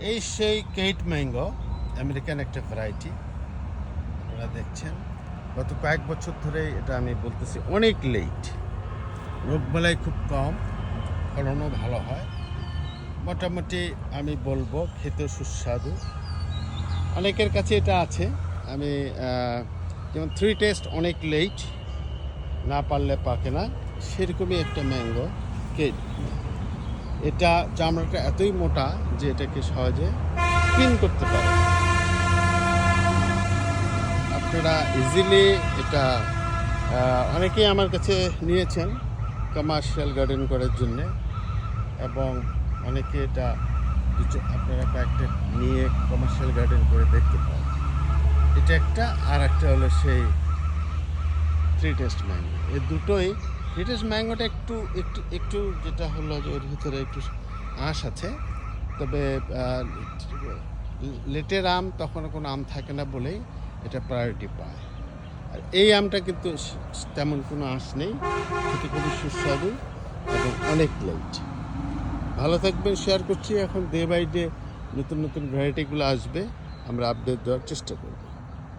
এই সেই Keitt mango, American একটা ভ্যারাইটি আপনারা দেখছেন। গত কয়েক বছর ধরে এটা আমি বলতেছি অনেক লেট রোগবালাই খুব কম, ফলনও ভালো হয়। মোটামুটি আমি বলব খেতে সুস্বাদু। অনেকের কাছে এটা আছে। আমি যেমন থ্রি টেস্ট অনেক লেট না পারলে পাকে না। সেরকমই একটা ম্যাঙ্গো, কেট। এটা চামড়াটা এতই মোটা যে এটাকে সহজে ক্লিন করতে পারে। আপনারা ইজিলি এটা অনেকেই আমার কাছে নিয়েছেন কমার্শিয়াল গার্ডেন করার জন্যে এবং অনেকে এটা কিছু আপনারা কয়েকটা নিয়ে কমার্শিয়াল গার্ডেন করে দেখতে পান এটা একটা, আর একটা হলো সেই থ্রি টেস্ট ম্যাঙ্গো এই দুটোই থ্রি টেস্ট ম্যাঙ্গোটা একটু একটু একটু যেটা হলো যে ওর ভিতরে একটু আঁশ আছে। তবে লেটের আম তখন কোনো আম থাকে না বলেই এটা প্রায়োরিটি পায়। আর এই আমটা কিন্তু তেমন কোনো আঁশ নেই। খেতে খুবই সুস্বাদু এবং অনেক লেট ভালো থাকবেন শেয়ার করছি। এখন ডে বাই ডে নতুন নতুন ভ্যারাইটিগুলো আসবে। আমরা আপডেট দেওয়ার চেষ্টা করব।